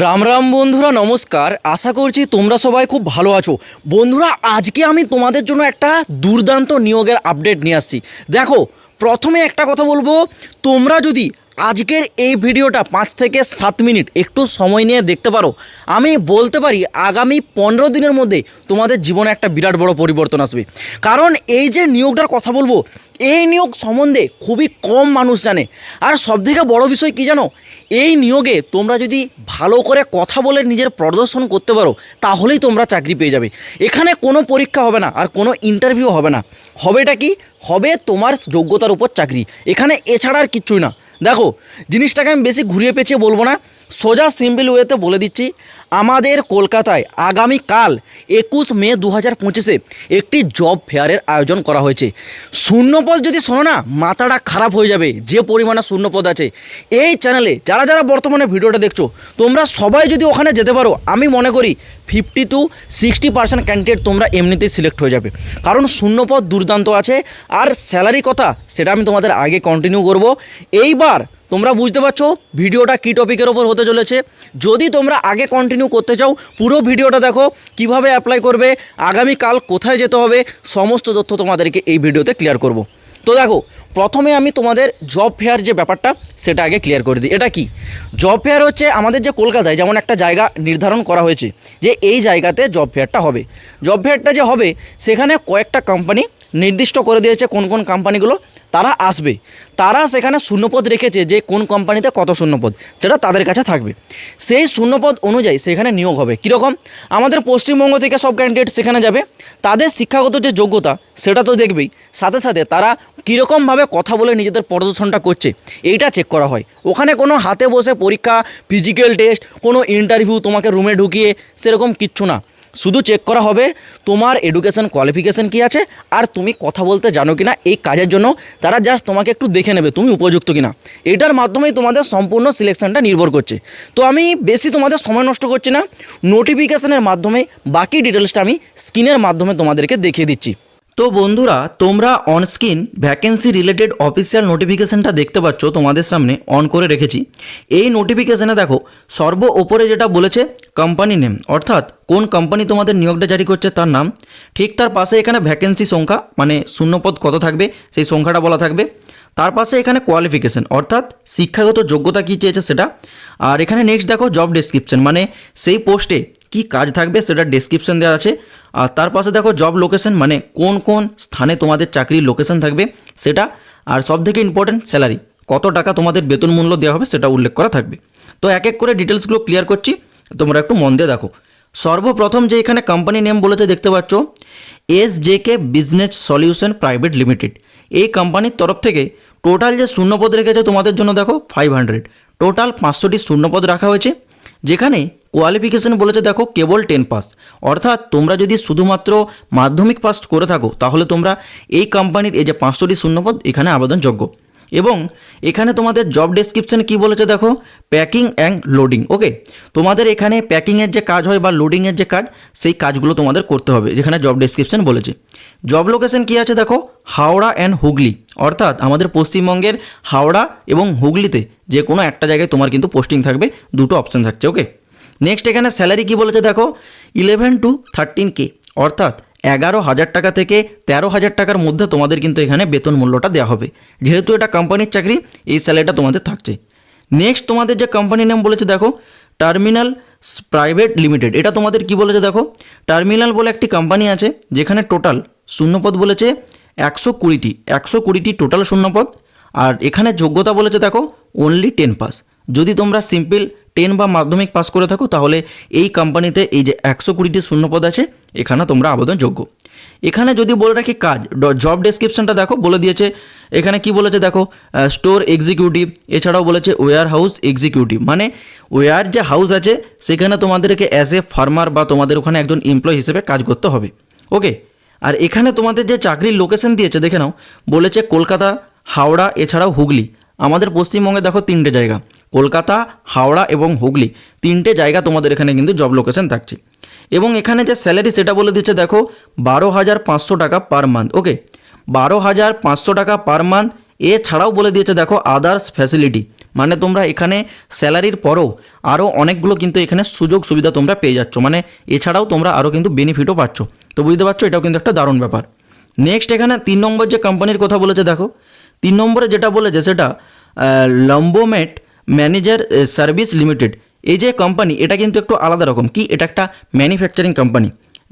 রাম রাম বন্ধুরা, নমস্কার। আশা করছি তোমরা সবাই খুব ভালো আছো। বন্ধুরা, আজকে আমি তোমাদের জন্য একটা দুর্দান্ত নিয়োগের আপডেট নিয়ে আসছি। দেখো, প্রথমে একটা কথা বলব, তোমরা যদি আজকের এই ভিডিওটা পাঁচ থেকে সাত মিনিট, একটু সময় নিয়ে দেখতে পারো। আমি বলতে পারি, আগামী পনেরো দিনের মধ্যে তোমাদের জীবনে একটা বিরাট বড় পরিবর্তন আসবে। কারণ এই যে নিয়োগটার কথা বলব, এই নিয়োগ সম্বন্ধে খুবই কম মানুষ জানে। আর সবথেকে বড় বিষয় কী জানো? এই নিয়োগে তোমরা যদি ভালো করে কথা বলে নিজের প্রদর্শন করতে পারো, তাহলেই তোমরা চাকরি পেয়ে যাবে। এখানে কোনো পরীক্ষা হবে না, আর কোনো ইন্টারভিউ হবে না। হবেটা কি? হবে তোমার যোগ্যতার উপর চাকরি। এখানে এছাড়া আর কিচ্ছুই না। দেখো জিনিসটাকে আমি বেশি ঘুরিয়ে পেঁচিয়ে বলব না। সোজা সিম্পল ওয়েতে বলে দিচ্ছি, আমাদের কলকাতায় আগামীকাল একুশ মে দু হাজার পঁচিশে একটি জব ফেয়ারের আয়োজন করা হয়েছে। শূন্যপদ যদি শোনো না, মাথাটা খারাপ হয়ে যাবে, যে পরিমাণে শূন্যপদ আছে। এই চ্যানেলে যারা যারা বর্তমানে ভিডিওটা দেখছ, তোমরা সবাই যদি ওখানে যেতে পারো, আমি মনে করি fifty two sixty percent candidate তোমরা এমনিতেই সিলেক্ট হয়ে যাবে। কারণ শূন্যপদ দুর্দান্ত আছে, আর স্যালারি কথা সেটা আমি তোমাদের আগে কন্টিনিউ করব। এইবার তোমরা বুঝতে পারছ, ভিডিওটা কী টপিকের ওপর হতে চলেছে। যদি তোমরা আগে কন্টিনিউ করতে চাও, পুরো ভিডিওটা দেখো, কীভাবে অ্যাপ্লাই করবে, আগামীকাল কোথায় যেতে হবে, সমস্ত তথ্য তোমাদেরকে এই ভিডিওতে ক্লিয়ার করব। তো দেখো, প্রথমে আমি তোমাদের জব ফেয়ার যে ব্যাপারটা, সেটা আগে ক্লিয়ার করে দিই। এটা কি? জব ফেয়ার হচ্ছে আমাদের যে কলকাতায় যেমন একটা জায়গা নির্ধারণ করা হয়েছে, যে এই জায়গাতে জব ফেয়ারটা হবে। জব ফেয়ারটা যে হবে, সেখানে কয়েকটা কোম্পানি নির্দিষ্ট করে দিয়েছে কোন কোন কোম্পানিগুলো তারা আসবে। তারা সেখানে শূন্যপদ রেখেছে যে কোন কোম্পানিতে কত শূন্যপদ, সেটা তাদের কাছে থাকবে। সেই শূন্যপদ অনুযায়ী সেখানে নিয়োগ হবে। কীরকম? আমাদের পশ্চিমবঙ্গ থেকে সব ক্যান্ডিডেট সেখানে যাবে। তাদের শিক্ষাগত যে যোগ্যতা, সেটা তো দেখবেই। সাথে সাথে তারা কীরকমভাবে কথা বলে নিজেদের প্রদর্শনটা করছে, এইটা চেক করা হয়। ওখানে কোনো হাতে বসে পরীক্ষা ফিজিক্যাল টেস্ট কোনো ইন্টারভিউ তোমাকে রুমে ঢুকিয়ে, সেরকম কিচ্ছু না। শুধু চেক করা হবে তোমার এডুকেশন কোয়ালিফিকেশান কী আছে আর তুমি কথা বলতে জানো কি না এই কাজের জন্য তারা জাস্ট তোমাকে একটু দেখে নেবে তুমি উপযুক্ত কি না এটার মাধ্যমেই তোমাদের সম্পূর্ণ সিলেকশনটা নির্ভর করছে। তো আমি বেশি তোমাদের সময় নষ্ট করছি না নোটিফিকেশানের মাধ্যমে বাকি ডিটেলসটা আমি স্ক্রিনের মাধ্যমে তোমাদেরকে দেখিয়ে দিচ্ছি। তো বন্ধুরা, তোমরা অনস্ক্রিন ভ্যাকেন্সি রিলেটেড অফিসিয়াল নোটিফিকেশনটা দেখতে পাচ্ছ তোমাদের সামনে অন করে রেখেছি। এই নোটিফিকেশানে দেখো, সর্ব ওপরে যেটা বলেছে কোম্পানি নেম অর্থাৎ কোন কোম্পানি তোমাদের নিয়োগটা জারি করছে তার নাম। ঠিক তার পাশে এখানে ভ্যাকেন্সি সংখ্যা মানে শূন্যপদ কত থাকবে, সেই সংখ্যাটা বলা থাকবে। তার পাশে এখানে কোয়ালিফিকেশন অর্থাৎ শিক্ষাগত যোগ্যতা কী চেয়েছে সেটা। আর এখানে নেক্সট দেখো জব ডেসক্রিপশন মানে সেই পোস্টে কি কাজ থাকবে সেটা ডেসক্রিপশন দেওয়া আছে। আর তার পাশে দেখো জব লোকেশন মানে কোন কোন স্থানে তোমাদের চাকরির লোকেশন থাকবে সেটা। আর সব থেকে ইম্পর্টেন্ট স্যালারি কত টাকা তোমাদের বেতন মূল্য দেওয়া হবে সেটা উল্লেখ করা থাকবে। তো এক এক করে ডিটেলসগুলো ক্লিয়ার করছি। তোমরা একটু মন দিয়ে দেখো। সর্বপ্রথম যে এখানে কোম্পানি নেম বলেছে দেখতে পাচ্ছ S J K business solution private limited এই কোম্পানির তরফ থেকে টোটাল যে শূন্যপদ রেখেছে তোমাদের জন্য দেখো ফাইভ হান্ড্রেড টোটাল পাঁচশোটি শূন্যপদ রাখা হয়েছে, যেখানে কোয়ালিফিকেশন বলেছে দেখো, কেবল টেন পাস অর্থাৎ তোমরা যদি শুধুমাত্র মাধ্যমিক পাস করে থাকো, তাহলে তোমরা এই কোম্পানির এই যে পাঁচশোটি শূন্যপদ এখানে আবেদনযোগ্য। এবং এখানে তোমাদের জব ডেসক্রিপশন কি বলেছে দেখো? প্যাকিং অ্যান্ড লোডিং ওকে তোমাদের এখানে প্যাকিংয়ের যে কাজ হয় বা লোডিংয়ের যে কাজ, সেই কাজগুলো তোমাদের করতে হবে, যেখানে জব ডেসক্রিপশন বলেছে। জব লোকেশন কী আছে দেখো? হাওড়া অ্যান্ড হুগলি, অর্থাৎ আমাদের পশ্চিমবঙ্গের হাওড়া এবং হুগলিতে যে কোনো একটা জায়গায় তোমার কিন্তু পোস্টিং থাকবে, দুটো অপশান থাকছে ওকে নেক্সট এখানে স্যালারি কি বলেছে দেখো? ইলেভেন টু থার্টিন কে অর্থাৎ এগারো হাজার টাকা থেকে তেরো হাজার টাকার মধ্যে তোমাদের কিন্তু এখানে বেতন মূল্যটা দেওয়া হবে। যেহেতু এটা কোম্পানির চাকরি, এই স্যালারিটা তোমাদের থাকছে। নেক্সট তোমাদের যে কোম্পানির নাম বলেছে, দেখো টার্মিনাল প্রাইভেট লিমিটেড এটা তোমাদের কি বলেছে, দেখো টার্মিনাল বলে একটি কোম্পানি আছে, যেখানে টোটাল শূন্যপদ বলেছে একশো কুড়িটি একশো কুড়িটি টোটাল শূন্যপদ। আর এখানে যোগ্যতা বলেছে, দেখো অনলি টেন পাস যদি তোমরা সিম্পল টেন বা মাধ্যমিক পাস করে থাকো, তাহলে এই কোম্পানিতে এই যে একশো কুড়িটি শূন্যপদ আছে, এখানে তোমরা আবেদনযোগ্য এখানে যদি বলে রাখি কাজ জব ডেসক্রিপশনটা দেখো, বলে দিয়েছে, এখানে কি বলেছে দেখো স্টোর এক্সিকিউটিভ এছাড়াও বলেছে ওয়ার হাউস এক্সিকিউটিভ মানে ওয়ার যে হাউস আছে, সেখানে তোমাদেরকে অ্যাজ এ ফার্মার বা তোমাদের ওখানে একজন এমপ্লয় হিসেবে কাজ করতে হবে। ওকে আর এখানে তোমাদের যে চাকরির লোকেশন দিয়েছে, দেখে নাও, বলেছে কলকাতা, হাওড়া, এছাড়াও হুগলি। আমাদের পশ্চিমবঙ্গে দেখো তিনটে জায়গা। কলকাতা, হাওড়া এবং হুগলি তিনটে জায়গা তোমাদের এখানে কিন্তু জব লোকেশন থাকছে। এবং এখানে যে স্যালারি সেটা বলে দিচ্ছে, দেখো, বারো হাজার পাঁচশো টাকা পার মান্থ ওকে বারো হাজার পাঁচশো টাকা পার মান্থ এছাড়াও বলে দিয়েছে, দেখো আদার্স ফ্যাসিলিটি মানে তোমরা এখানে স্যালারির পরেও আরও অনেকগুলো কিন্তু এখানে সুযোগ সুবিধা তোমরা পেয়ে যাচ্ছ। মানে এছাড়াও তোমরা আরও কিন্তু বেনিফিটও পাচ্ছ। তো বুঝতে পারছ? এটাও কিন্তু একটা দারুণ ব্যাপার। নেক্সট এখানে তিন নম্বর যে কোম্পানির কথা বলেছে, দেখো, তিন নম্বরে যেটা বলেছে সেটা লম্বোমেট ম্যানেজার সার্ভিস লিমিটেড। এই যে কোম্পানি এটা কিন্তু একটু আলাদা রকম। কি? এটা একটা ম্যানুফ্যাকচারিং কোম্পানি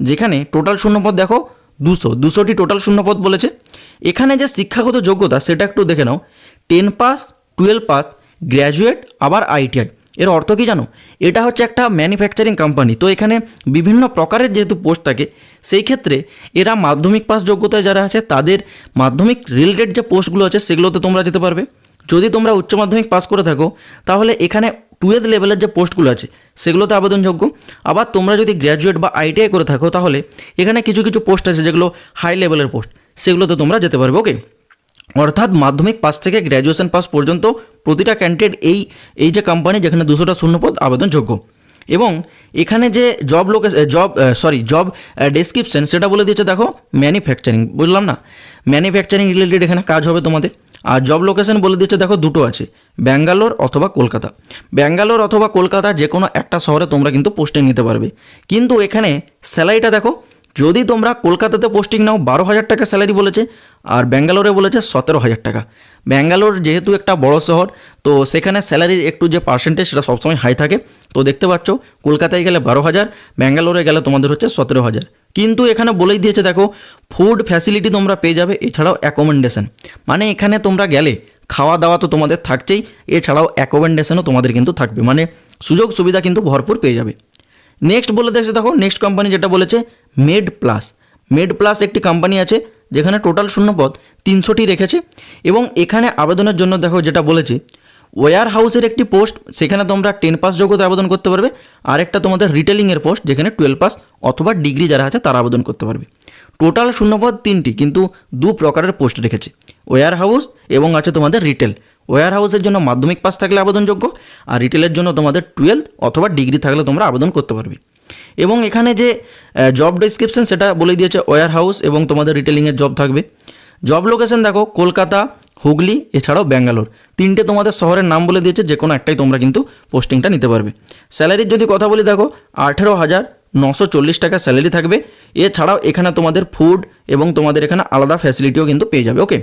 যেখানে টোটাল শূন্যপদ দেখো, দুশো। দুশোটি টোটাল শূন্যপদ বলেছে। এখানে যে শিক্ষাগত যোগ্যতা, সেটা একটু দেখে নাও। Ten pass twelve pass graduate আবার আইটিআই এর অর্থ কি জানো? এটা হচ্ছে একটা ম্যানুফ্যাকচারিং কোম্পানি তো এখানে বিভিন্ন প্রকারের যেহেতু পোস্ট থাকে, সেই ক্ষেত্রে এরা মাধ্যমিক পাস যোগ্যতায় যারা আছে, তাদের মাধ্যমিক রিলেটেড যে পোস্টগুলো আছে, সেগুলোতে তোমরা যেতে পারবে। যদি তোমরা উচ্চ মাধ্যমিক পাস করে থাকো, তাহলে এখানে টুয়েলভ লেভেলের যে পোস্টগুলো আছে, সেগুলোতে আবেদনযোগ্য। আবার তোমরা যদি গ্র্যাজুয়েট বা আইটিআই করে থাকো, তাহলে এখানে কিছু কিছু পোস্ট আছে যেগুলো হাই লেভেলের পোস্ট, সেগুলোতে তোমরা যেতে পারবে ওকে অর্থাৎ মাধ্যমিক পাস থেকে গ্র্যাজুয়েশন পাস পর্যন্ত প্রতিটা ক্যান্ডিডেট এই এই যে কোম্পানি যেখানে দুশোটা শূন্যপদ আবেদনযোগ্য। এবং এখানে যে জব লোকে জব সরি জব ডেসক্রিপশন সেটা বলে দিয়েছে, দেখো ম্যানুফ্যাকচারিং বুঝলাম না? ম্যানুফ্যাকচারিং রিলেটেড এখানে কাজ হবে তোমাদের। আর জব লোকেশন বলে দিচ্ছে, দেখো দুটো আছে, ব্যাঙ্গালোর অথবা কলকাতা। ব্যাঙ্গালোর অথবা কলকাতা যে কোনো একটা শহরে তোমরা কিন্তু পোস্টিং নিতে পারবে। কিন্তু এখানে স্যালারিটা দেখো, যদি তোমরা কলকাতাতে পোস্টিং নাও, বারো হাজার টাকা স্যালারি বলেছে, আর ব্যাঙ্গালোরে বলেছে সতেরো হাজার টাকা। ব্যাঙ্গালোর যেহেতু একটা বড় শহর, তো সেখানে স্যালারির একটু যে পার্সেন্টেজ সেটা সবসময় হাই থাকে। তো দেখতে পাচ্ছ, কলকাতায় গেলে বারো হাজার, ব্যাঙ্গালোরে গেলে তোমাদের হচ্ছে সতেরো হাজার। কিন্তু এখানে বলেই দিয়েছে, দেখো ফুড ফ্যাসিলিটি তোমরা পেয়ে যাবে, এছাড়াও অ্যাকোমেন্ডেশন মানে এখানে তোমরা গেলে খাওয়া দাওয়া তো তোমাদের থাকছেই, এছাড়াও অ্যাকোমেন্ডেশনও তোমাদের কিন্তু থাকবে। মানে সুযোগ সুবিধা কিন্তু ভরপুর পেয়ে যাবে। নেক্সট বলে দেখছে দেখো নেক্সট কোম্পানি যেটা বলেছে মেড প্লাস মেড প্লাস একটি কোম্পানি আছে, যেখানে টোটাল শূন্যপদ তিনশোটি রেখেছে, এবং এখানে আবেদনের জন্য, দেখো, যেটা বলেছে ওয়ার হাউসের একটি পোস্ট সেখানে তোমরা টেন পাস যোগ্যতা আবেদন করতে পারবে। আর একটা তোমাদের রিটেলিংয়ের পোস্ট যেখানে টুয়েলভ পাস অথবা ডিগ্রি যারা আছে তারা আবেদন করতে পারবে। টোটাল শূন্যপদ তিনটি, কিন্তু দু প্রকারের পোস্ট রেখেছে। ওয়ার হাউস এবং আছে তোমাদের রিটেল ওয়ার হাউসের জন্য মাধ্যমিক পাস থাকলে আবেদনযোগ্য, আর রিটেলের জন্য তোমাদের টুয়েলভ অথবা ডিগ্রি থাকলে তোমরা আবেদন করতে পারবে। এবং এখানে যে জব ডেসক্রিপশন সেটা বলে দিয়েছে ওয়ার হাউস এবং তোমাদের রিটেলিংয়ের জব থাকবে। জব লোকেশন দেখো, কলকাতা হুগলি, এছাড়াও ব্যাঙ্গালোর। তিনটে তোমাদের শহরের নাম বলে দিয়েছে যে কোনো একটাই তোমরা কিন্তু পোস্টিংটা নিতে পারবে। স্যালারির যদি কথা বলি, দেখো, আঠেরো হাজার নশো চল্লিশ টাকা স্যালারি থাকবে। এছাড়াও এখানে তোমাদের ফুড এবং তোমাদের এখানে আলাদা ফ্যাসিলিটিও কিন্তু পেয়ে যাবে ওকে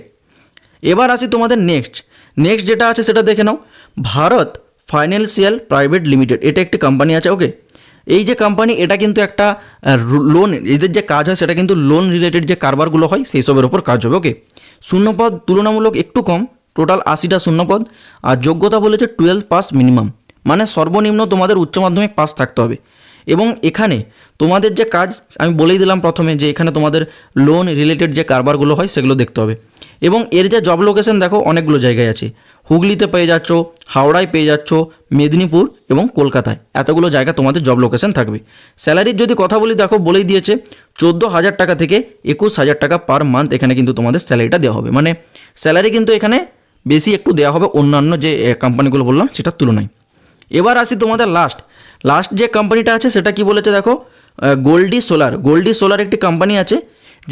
এবার আসি তোমাদের নেক্সট নেক্সট যেটা আছে, সেটা দেখে নাও। ভারত ফাইন্যান্সিয়াল প্রাইভেট লিমিটেড এটা একটি কোম্পানি আছে ওকে এই যে কোম্পানি এটা কিন্তু একটা লোন এদের যে কাজ হয়, সেটা কিন্তু লোন রিলেটেড যে কারবারগুলো হয়, সেই সবের ওপর কাজ হবে ওকে শূন্যপদ তুলনামূলক একটু কম টোটাল আশিটা শূন্যপদ, আর যোগ্যতা বলেছে টুয়েলভ পাস মিনিমাম মানে সর্বনিম্ন তোমাদের উচ্চ মাধ্যমিক পাস থাকতে হবে। এবং এখানে তোমাদের যে কাজ, আমি বলেই দিলাম প্রথমে যে এখানে তোমাদের লোন রিলেটেড যে কারবারগুলো হয় সেগুলো দেখতে হবে। এবং এর যে জব লোকেশন দেখো, অনেকগুলো জায়গায় আছে। হুগলিতে পেয়ে যাচ্ছ, হাওড়ায় পেয়ে যাচ্ছ, মেদিনীপুর এবং কলকাতায়। এতগুলো জায়গা তোমাদের জব লোকেশন থাকবে। স্যালারির যদি কথা বলি, দেখো বলেই দিয়েছে, চোদ্দ হাজার টাকা থেকে একুশ হাজার টাকা পার মান্থ এখানে কিন্তু তোমাদের স্যালারিটা দেওয়া হবে। মানে স্যালারি কিন্তু এখানে বেশি একটু দেওয়া হবে অন্যান্য যে কোম্পানিগুলো বললাম, সেটার তুলনায়। এবার আসি তোমাদের লাস্ট লাস্ট যে কোম্পানিটা আছে, সেটা কি বলেছে দেখো? গোল্ডি সোলার গোল্ডি সোলার একটি কোম্পানি আছে,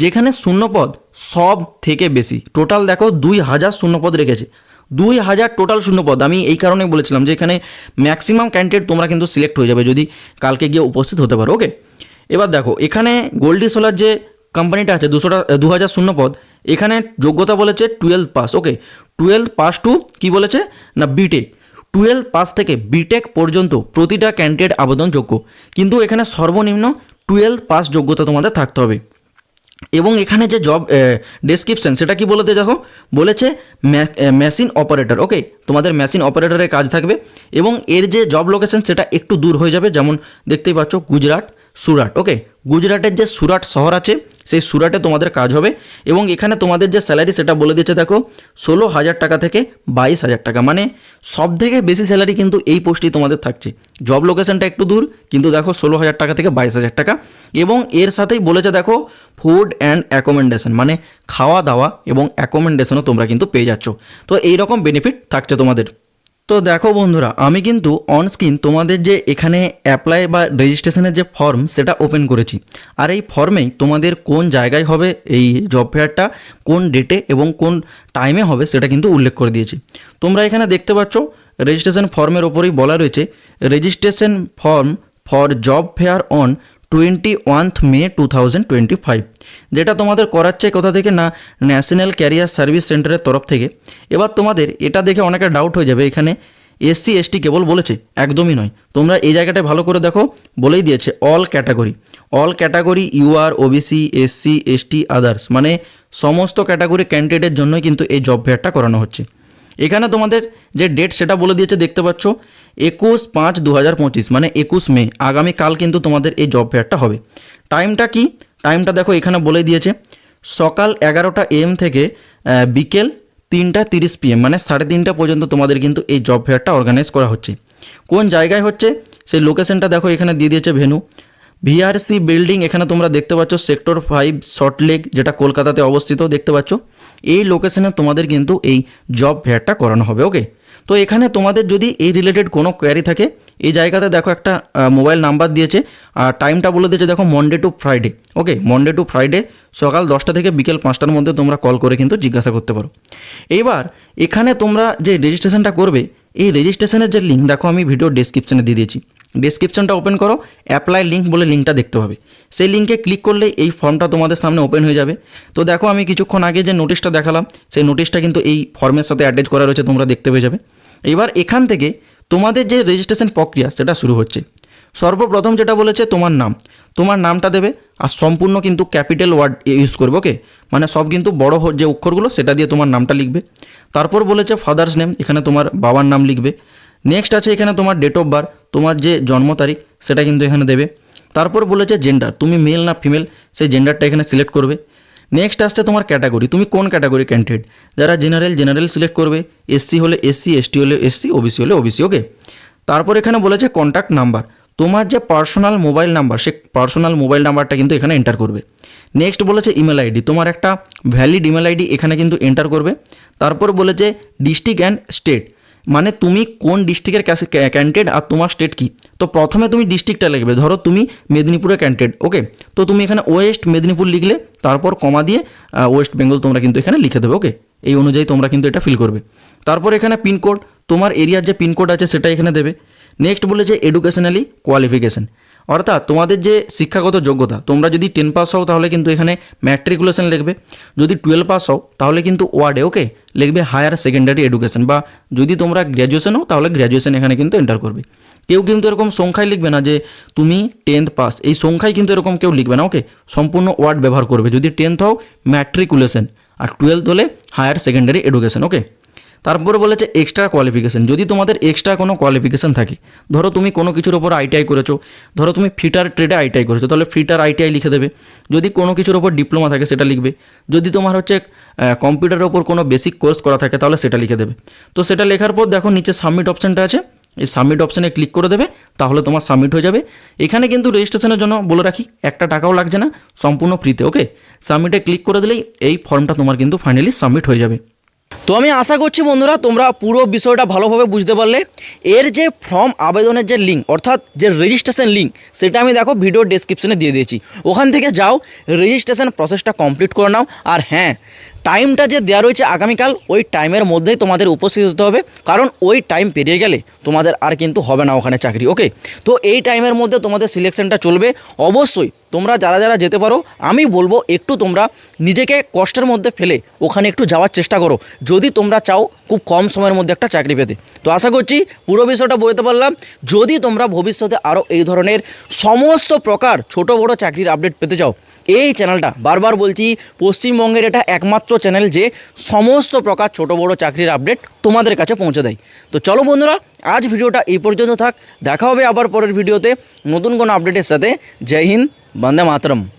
যেখানে শূন্যপদ সব থেকে বেশি। টোটাল দেখো দুই হাজার শূন্যপদ রেখেছে। দুই হাজার টোটাল শূন্যপদ। আমি এই কারণে বলেছিলাম যে এখানে ম্যাক্সিমাম ক্যান্ডিডেট তোমরা কিন্তু সিলেক্ট হয়ে যাবে যদি কালকে গিয়ে উপস্থিত হতে পারো ওকে এবার দেখো, এখানে গোল্ডি সোলার যে কোম্পানিটা আছে, দুশোটা, দু হাজার শূন্যপদ, এখানে যোগ্যতা বলেছে twelve pass okay twelve pass to কী বলেছে? না বিটেক টুয়েলভ পাস থেকে বিটেক পর্যন্ত প্রতিটা ক্যান্ডিডেট আবেদনযোগ্য। কিন্তু এখানে সর্বনিম্ন টুয়েলভ পাস যোগ্যতা তোমাদের থাকতে হবে। এবং এখানে যে জব ডেসক্রিপশন সেটা কি বলতে দেখো? বলেছে মেশিন অপারেটর ওকে তোমাদের মেশিন অপারেটরের কাজ থাকবে। এবং এর যে জব লোকেশন সেটা একটু দূর হয়ে যাবে। যেমন দেখতেই পাচ্ছ, গুজরাট। সুরাট। ওকে গুজরাটের যে সুরাট শহর আছে, সেই সুরাটে তোমাদের কাজ হবে এবং এখানে তোমাদের যে স্যালারি সেটা বলে দিচ্ছে দেখো, ষোলো হাজার টাকা থেকে বাইশ হাজার টাকা। মানে সব থেকে বেশি স্যালারি কিন্তু এই পোস্টেই তোমাদের থাকছে। জব লোকেশনটা একটু দূর, কিন্তু দেখো, ষোলো হাজার টাকা থেকে বাইশ হাজার টাকা। এবং এর সাথেই বলেছে, দেখো ফুড অ্যান্ড অ্যাকোমেন্ডেশন মানে খাওয়া দাওয়া এবং অ্যাকোমেন্ডেশনও তোমরা কিন্তু পেয়ে যাচ্ছ। তো এই রকম বেনিফিট থাকছে তোমাদের। তো দেখো বন্ধুরা, আমি কিন্তু অন স্ক্রিন তোমাদের যে এখানে অ্যাপ্লাই বা রেজিস্ট্রেশনের যে ফর্ম সেটা ওপেন করেছি। আর এই ফর্মেই তোমাদের কোন জায়গায় হবে এই জব ফেয়ারটা কোন ডেটে এবং কোন টাইমে হবে সেটা কিন্তু উল্লেখ করে দিয়েছি। তোমরা এখানে দেখতে পাচ্ছ রেজিস্ট্রেশন ফর্মের ওপরেই বলা রয়েছে registration form for job fair on twenty oneth May two thousand twenty five. যেটা তোমাদের করাচ্ছে কোথা থেকে না ন্যাশনাল ক্যারিয়ার সার্ভিস সেন্টারের তরফ থেকে। এবার তোমাদের এটা দেখে অনেকে ডাউট হয়ে যাবে। এখানে এসসি এসটি কেবল বলেছে, একদমই নয়। তোমরা এই জায়গাটায় ভালো করে দেখো, বলেই দিয়েছে all category all category UR OBC SC ST others মানে সমস্ত ক্যাটাগরি ক্যান্ডিডেটের জন্যই কিন্তু এই জব ফেয়ারটা করানো হচ্ছে। এখানে তোমাদের যে ডেট সেটা বলে দিয়েছে, দেখতে পাচ্ছ, একুশ পাঁচ দু হাজার পঁচিশ মানে একুশ মে আগামীকাল কিন্তু তোমাদের এই জব ফেয়ারটা হবে। টাইমটা কি? টাইমটা দেখো, এখানে বলে দিয়েছে, সকাল এগারোটা এম থেকে বিকেল তিনটা তিরিশ পিএম মানে সাড়ে তিনটা পর্যন্ত তোমাদের কিন্তু এই জব ফেয়ারটা অর্গানাইজ করা হচ্ছে। কোন জায়গায় হচ্ছে? সেই লোকেশনটা দেখো, এখানে দিয়ে দিয়েছে ভেনু। ভিআরসি বিল্ডিং এখানে তোমরা দেখতে পাচ্ছ সেক্টর ফাইভ শর্টলেক যেটা কলকাতাতে অবস্থিত, দেখতে পাচ্ছ। এই লোকেশনে তোমাদের কিন্তু এই জব ফেয়ারটা করানো হবে ওকে তো এখানে তোমাদের যদি এই রিলেটেড কোনো কোয়ারি থাকে, এই জায়গাতে দেখো একটা মোবাইল নাম্বার দিয়েছে, আর টাইমটা বলে দিয়েছে, দেখো Monday to Friday okay Monday to Friday সকাল দশটা থেকে বিকেল পাঁচটার মধ্যে তোমরা কল করে কিন্তু জিজ্ঞাসা করতে পারো। এইবার এখানে তোমরা যে রেজিস্ট্রেশনটা করবে, এই রেজিস্ট্রেশনের যে লিঙ্ক দেখো আমি ভিডিও ডেসক্রিপশনে দিয়ে দিয়েছি। ডেসক্রিপশনটা ওপেন করো অ্যাপ্লাই লিঙ্ক বলে লিঙ্কটা দেখতে হবে। সেই লিঙ্কে ক্লিক করলে এই ফর্মটা তোমাদের সামনে ওপেন হয়ে যাবে। তো দেখো, আমি কিছুক্ষণ আগে যে নোটিশটা দেখালাম, সেই নোটিশটা কিন্তু এই ফর্মের সাথে অ্যাটাচ করা রয়েছে, তোমরা দেখতে পেয়ে যাবে। এবার এখান থেকে তোমাদের যে রেজিস্ট্রেশন প্রক্রিয়া, সেটা শুরু হচ্ছে। সর্বপ্রথম যেটা বলেছে, তোমার নাম। তোমার নামটা দেবে, আর সম্পূর্ণ কিন্তু ক্যাপিটাল ওয়ার্ড ইউজ করবে ওকে মানে সব কিন্তু বড় যে অক্ষরগুলো, সেটা দিয়ে তোমার নামটা লিখবে। তারপর বলেছে ফাদার্স নেম এখানে তোমার বাবার নাম লিখবে। নেক্সট আছে এখানে তোমার ডেট অফ বার্থ তোমার যে জন্ম তারিখ, সেটা কিন্তু এখানে দেবে। তারপর বলেছে জেন্ডার তুমি মেল না ফিমেল সেই জেন্ডারটা এখানে সিলেক্ট করবে। নেক্সট আসছে তোমার ক্যাটাগরি তুমি কোন ক্যাটাগরি ক্যান্ডিডেট যারা জেনারেল জেনারেল সিলেক্ট করবে এসসি হলে এসসি এসটি হলে এসসি ওবিসি হলে ওবিসি ওকে তারপর এখানে বলেছে কন্ট্যাক্ট নাম্বার তোমার যে পার্সোনাল মোবাইল নাম্বার সে পার্সোনাল মোবাইল নাম্বারটা কিন্তু এখানে এন্টার করবে। নেক্সট বলেছে ইমেল আইডি তোমার একটা ভ্যালিড ইমেল আইডি এখানে কিন্তু এন্টার করবে। তারপর বলেছে ডিস্ট্রিক্ট অ্যান্ড স্টেট মানে তুমি কোন ডিস্ট্রিক্টের ক্যান্ডিডেট আর তোমার স্টেট কি? তো প্রথমে তুমি ডিস্ট্রিক্টটা লিখবে। ধরো তুমি মেদিনীপুরের ক্যান্ডিডেট ওকে তো তুমি এখানে ওয়েস্ট মেদিনীপুর লিখলে, তারপর কমা দিয়ে ওয়েস্ট বেঙ্গল তোমরা কিন্তু এখানে লিখে দেবে ওকে এই অনুযায়ী তোমরা কিন্তু এটা ফিল করবে। তারপর এখানে পিনকোড তোমার এরিয়ার যে পিনকোড আছে সেটা এখানে দেবে। নেক্সট বলেছে এডুকেশনালি কোয়ালিফিকেশন অর্থাৎ তোমাদের যে শিক্ষাগত যোগ্যতা, তোমরা যদি টেন পাস হও তাহলে কিন্তু এখানে ম্যাট্রিকুলেশন লিখবে। যদি টুয়েলভ পাস হও তাহলে কিন্তু ওয়ার্ডে ওকে লিখবে হায়ার সেকেন্ডারি এডুকেশন বা যদি তোমরা গ্র্যাজুয়েশন হও তাহলে গ্র্যাজুয়েশন এখানে কিন্তু এন্টার করবে। কেউ কিন্তু এরকম সংখ্যায় লিখবে না যে তুমি টেন্থ পাস এই সংখ্যায় কিন্তু এরকম কেউ লিখবে না ওকে সম্পূর্ণ ওয়ার্ড ব্যবহার করবে। যদি টেন্থ হও ম্যাট্রিকুলেশন আর টুয়েলভ হলে হায়ার সেকেন্ডারি এডুকেশন ওকে তারপরে বলেছে এক্সট্রা কোয়ালিফিকেশন যদি তোমাদের এক্সট্রা কোনো কোয়ালিফিকেশন থাকে, ধরো তুমি কোনো কিছুর ওপর আইটিআই করেছ, ধরো তুমি ফিটার ট্রেডে আইটিআই করেছ, তাহলে ফিটার আইটিআই লিখে দেবে। যদি কোনো কিছুর ওপর ডিপ্লোমা থাকে, সেটা লিখবে। যদি তোমার হচ্ছে কম্পিউটারের ওপর কোনো বেসিক কোর্স করা থাকে, তাহলে সেটা লিখে দেবে। তো সেটা লেখার পর দেখো নিচে সাবমিট অপশানটা আছে। এই সাবমিট অপশানে ক্লিক করে দেবে, তাহলে তোমার সাবমিট হয়ে যাবে। এখানে কিন্তু রেজিস্ট্রেশনের জন্য বলে রাখি, একটা টাকাও লাগছে না, সম্পূর্ণ ফ্রিতে ওকে সাবমিটে ক্লিক করে দিলেই এই ফর্মটা তোমার কিন্তু ফাইনালি সাবমিট হয়ে যাবে। তো আমি আশা করছি বন্ধুরা, তোমরা পুরো বিষয়টা ভালোভাবে বুঝতে পারলে। এর যে ফর্ম আবেদনের যে লিঙ্ক, অর্থাৎ যে রেজিস্ট্রেশন লিঙ্ক, সেটা আমি দেখো ভিডিও ডেসক্রিপশনে দিয়ে দিয়েছি। ওখান থেকে যাও রেজিস্ট্রেশন প্রসেসটা কমপ্লিট করে নাও। আর হ্যাঁ টাইমটা যে দেওয়া রয়েছে আগামীকাল, ওই টাইমের মধ্যেই তোমাদের উপস্থিত হতে হবে। কারণ ওই টাইম পেরিয়ে গেলে তোমাদের আর কিন্তু হবে না ওখানে চাকরি ওকে তো এই টাইমের মধ্যে তোমাদের সিলেকশনটা চলবে। অবশ্যই তোমরা যারা যারা যেতে পারো, আমি বলব একটু তোমরা নিজেকে কষ্টের মধ্যে ফেলে ওখানে একটু যাওয়ার চেষ্টা করো। যদি তোমরা চাও খুব কম সময়ের মধ্যে একটা চাকরি পেতে। তো আশা করছি পুরো বিষয়টা বলতে পারলাম। যদি তোমরা ভবিষ্যতে আরও এই ধরনের সমস্ত প্রকার ছোট বড় চাকরির আপডেট পেতে চাও এই চ্যানেলটা বারবার বলছি, পশ্চিমবঙ্গের এটা একমাত্র চ্যানেল যে সমস্ত প্রকার ছোট বড় চাকরির আপডেট তোমাদের কাছে পৌঁছে দেয়। তো চলো বন্ধুরা, আজ ভিডিওটা এই পর্যন্ত থাক। দেখা হবে আবার পরের ভিডিওতে নতুন কোনো আপডেটের সাথে। জয় হিন্দ, বন্দে মাতরম।